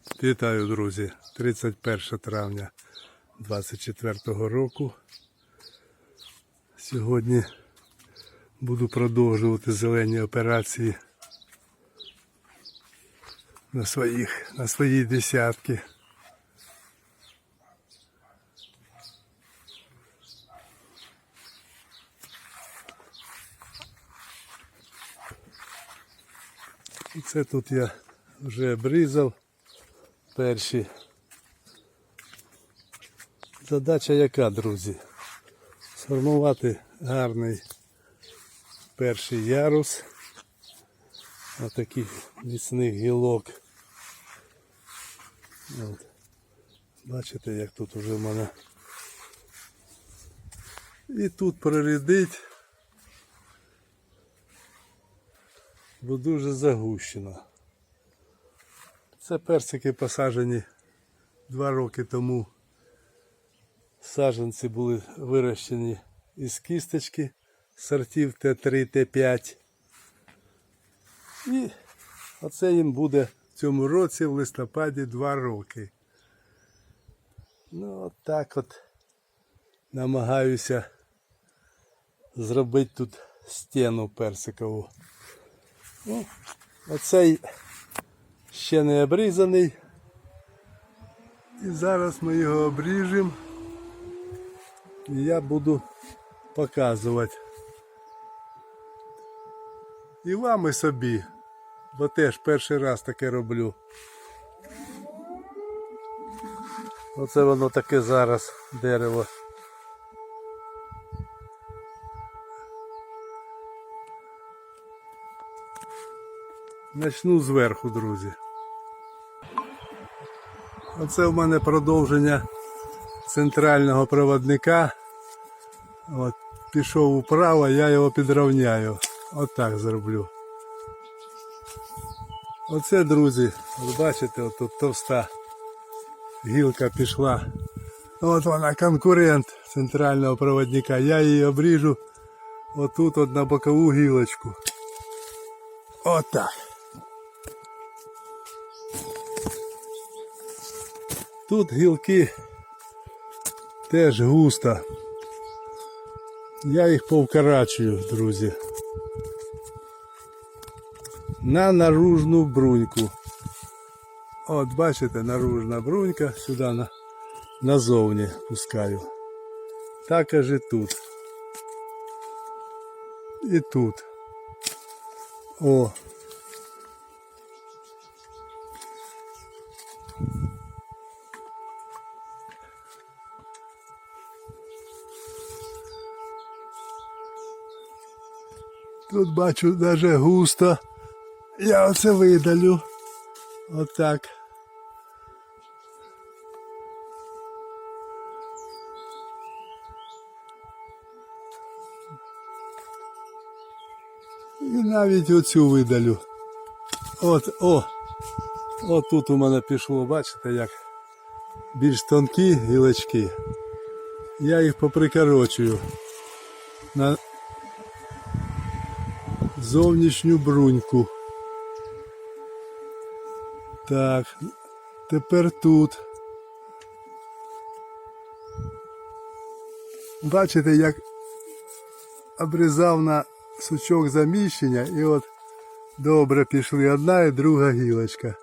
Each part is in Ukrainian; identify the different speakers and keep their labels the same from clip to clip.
Speaker 1: Вітаю, друзі! 31 травня 24 року. Сьогодні буду продовжувати зелені операції на своїх, на свої десятки. Це тут я вже обрізав перші. Задача яка, друзі? Сформувати гарний перший ярус отаких міцних гілок. От. Бачите, як тут уже в мене. І тут прорядить, бо дуже загущено. Це персики посаджені два роки тому. Саджанці були вирощені із кісточки сортів Т3, Т5. І оце їм буде в цьому році в листопаді два роки. Ну от так от намагаюся зробити тут стіну персикову. Ну, оцей ще не обрізаний. І зараз ми його обріжемо. І я буду показувати. І вам і собі. Бо теж перший раз таке роблю. Оце воно таке зараз дерево. Начну зверху, друзі. Оце в мене продовження центрального проводника. От, пішов управо, я його підровняю. Отак зроблю. Оце, друзі, от бачите, от тут товста гілка пішла. От вона конкурент центрального проводника. Я її обріжу отут от на бокову гілочку. Отак. Тут гілки теж густо. Я їх повкорачую, друзі. На наружну бруньку. От бачите, наружна брунька, сюди на, назовні пускаю. Також і тут. І тут. О. Тут бачу даже густо. Я оце видалю. Отак. І навіть оцю видалю. От, о! От тут у мене пішло, бачите, як більш тонкі гілочки. Я їх поприкорочую зовнішню бруньку. Так, тепер тут. Бачите, як обрізав на сучок заміщення і от добре пішли одна і друга гілочка.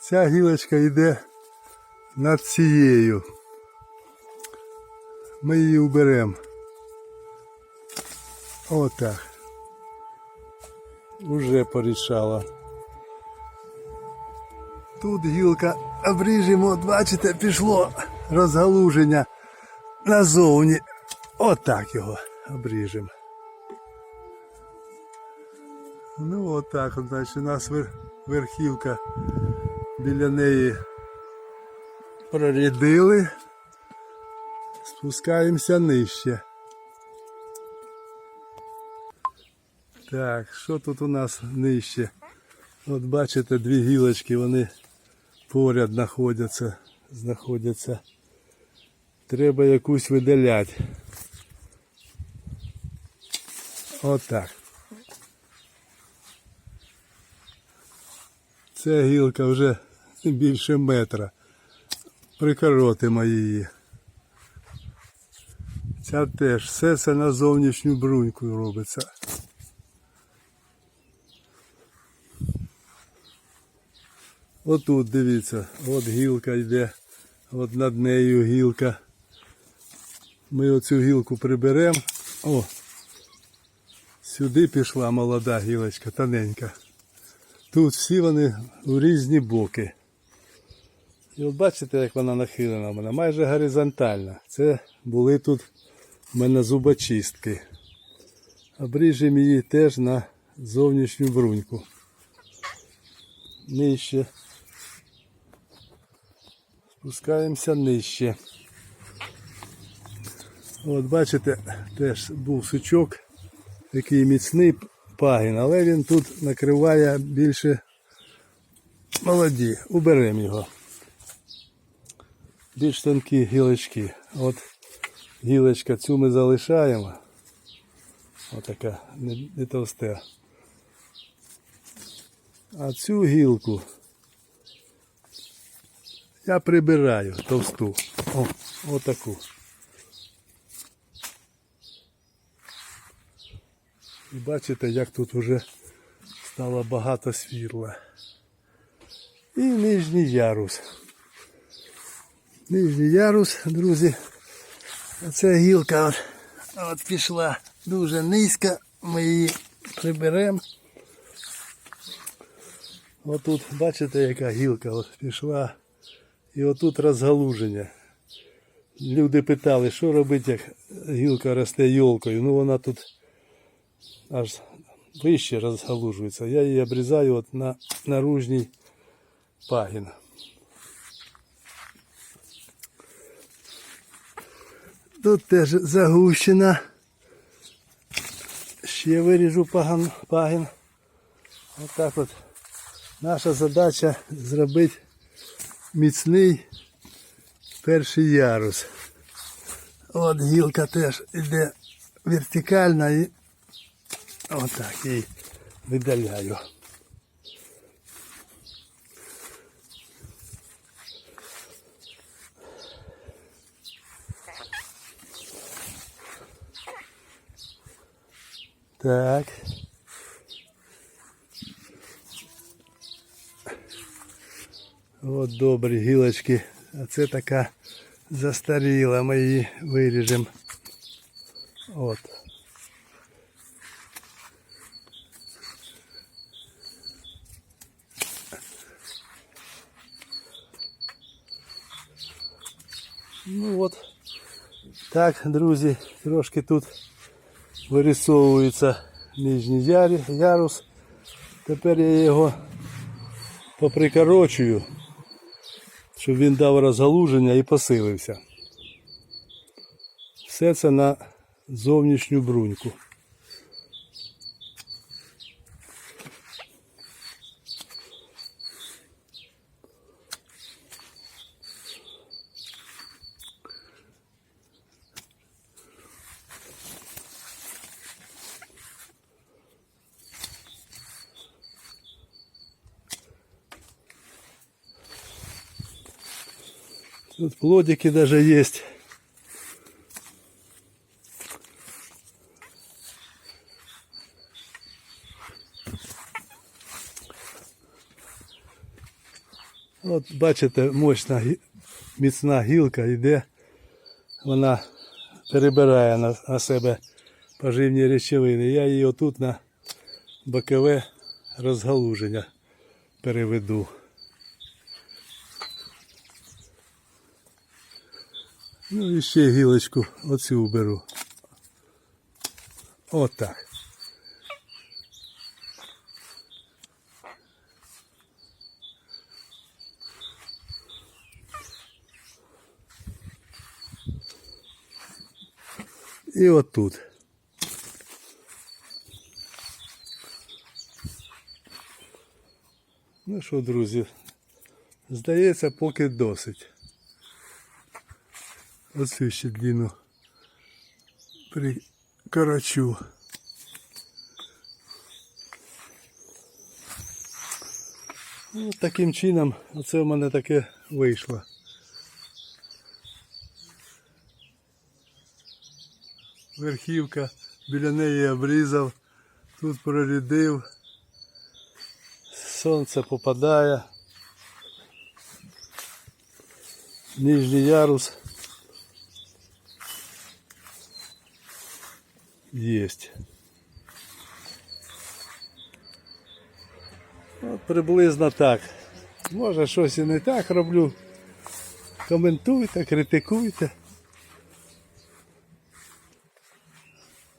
Speaker 1: Ця гілочка йде над цією. Ми її уберемо. Отак. Уже порішала. Тут гілка обріжемо, от бачите, пішло розгалуження назовні. Отак його обріжемо. Ну отак, от, значить, у нас верхівка біля неї прорядили. Спускаємося нижче. Так, що тут у нас нижче? От бачите, дві гілочки, вони поряд знаходяться. знаходяться. Треба якусь видаляти. Отак. Ця гілка вже більше метра. Прикоротимо її. Ця теж все це на зовнішню бруньку робиться. Отут дивіться, от гілка йде, от над нею гілка. Ми оцю гілку приберемо. О! Сюди пішла молода гілочка, тоненька. Тут всі вони у різні боки. І от бачите, як вона нахилена в мене, майже горизонтальна. Це були тут в мене зубочистки. Обріжемо її теж на зовнішню бруньку. Нижче. Спускаємося нижче. От бачите, теж був сучок, такий міцний пагін, але він тут накриває більше молоді. Уберемо його. Більш тонкі гілочки. От гілочка цю ми залишаємо. Отака, не, не товста. А цю гілку я прибираю товсту. О, отаку. І бачите, як тут вже стало багато світла. І нижній ярус. Нижній ярус, друзі. Оця гілка от, от пішла дуже низько. Ми її приберемо. Отут, бачите, яка гілка от пішла. І отут розгалуження. Люди питали, що робити, як гілка росте йолкою. Ну вона тут аж вище розгалужується. Я її обрізаю от на наружній пагін. Тут теж загущена. Ще виріжу пагін. Отак от. Наша задача зробити міцний перший ярус. От гілка теж йде вертикальна і отак її видаляю. Так. От добрі гілочки. А це така застаріла. Ми її виріжемо. От. Ну от. Так, друзі, трошки тут вирисовується нижній ярус. Тепер я його поприкорочую, щоб він дав розгалуження і посилився. Все це на зовнішню бруньку. Тут плодики даже есть. От бачите, мощна міцна гілка йде, вона перебирає на, на себе поживні речовини. Я її отут на бокове розгалуження переведу. Ну і ще гілочку оцю беру. Отак. І отут. Ну що, друзі, здається, поки досить. Оцю ще длину прикорочу. Ну, таким чином, оце в мене таке вийшло. Верхівка, біля неї обрізав, тут прорядив, сонце попадає. Нижній ярус єсть. От приблизно так. Може щось і не так роблю. Коментуйте, критикуйте.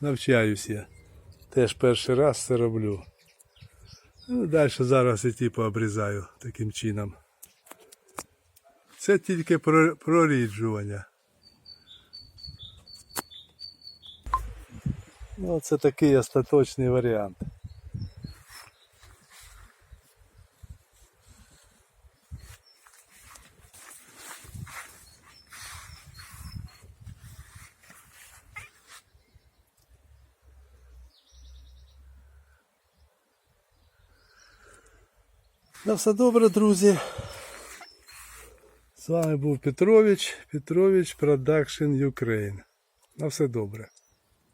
Speaker 1: Навчаюсь я. Теж перший раз це роблю. Ну, далі зараз і ті пообрізаю таким чином. Це тільки про- проріджування. Ну, це такий остаточний варіант. На все добре, друзі. З вами був Петрович, Петрович Production Ukraine. На все добре.